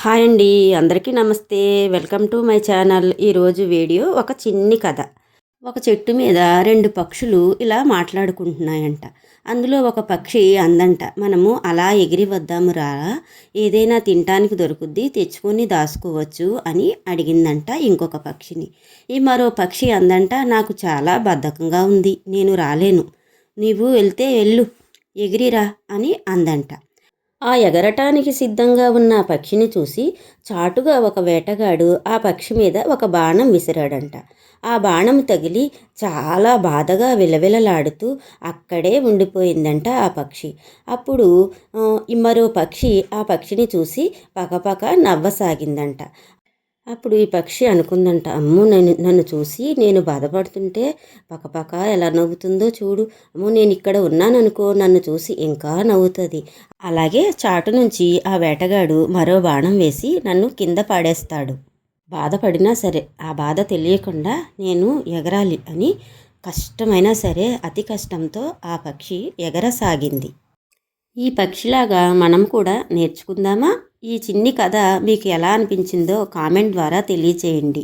Hi అండి అందరికీ నమస్తే. Welcome to my channel. ఈరోజు వీడియో ఒక చిన్ని కథ. ఒక చెట్టు మీద రెండు పక్షులు ఇలా మాట్లాడుకుంటున్నాయంట. అందులో ఒక పక్షి అందంట. మనము అలా ఎగిరి వద్దాము రా. ఏదైనా తినటానికి దొరుకుద్ది తెచ్చుకొని దాచుకోవచ్చు అని అడిగిందంట ఇంకొక పక్షిని. ఈ మరో పక్షి అందంట నాకు చాలా బద్ధకంగా ఉంది. నేను రాలేను. నీవు వెళ్తే వెళ్ళు. ఎగిరిరా అని అందంట. ఆ ఎగరటానికి సిద్ధంగా ఉన్న ఆ పక్షిని చూసి చాటుగా ఒక వేటగాడు ఆ పక్షి మీద ఒక బాణం విసిరాడంట. ఆ బాణం తగిలి చాలా బాధగా విలవిలలాడుతూ అక్కడే ఉండిపోయిందంట ఆ పక్షి. అప్పుడు మరో పక్షి ఆ పక్షిని చూసి పకపక నవ్వసాగిందంట. అప్పుడు ఈ పక్షి అనుకుందంట అమ్మో నన్ను నన్ను చూసి నేను బాధపడుతుంటే పక్కపక్క ఎలా నవ్వుతుందో చూడు. అమ్మో నేను ఇక్కడ ఉన్నాననుకో నన్ను చూసి ఇంకా నవ్వుతుంది. అలాగే చాటు నుంచి ఆ వేటగాడు మరో బాణం వేసి నన్ను కింద పాడేస్తాడు. బాధపడినా సరే ఆ బాధ తెలియకుండా నేను ఎగరాలి అని కష్టమైనా సరే అతి కష్టంతో ఆ పక్షి ఎగరసాగింది. ఈ పక్షిలాగా మనం కూడా నేర్చుకుందామా? ఈ చిన్ని కథ మీకు ఎలా అనిపించిందో కామెంట్ ద్వారా తెలియచేయండి.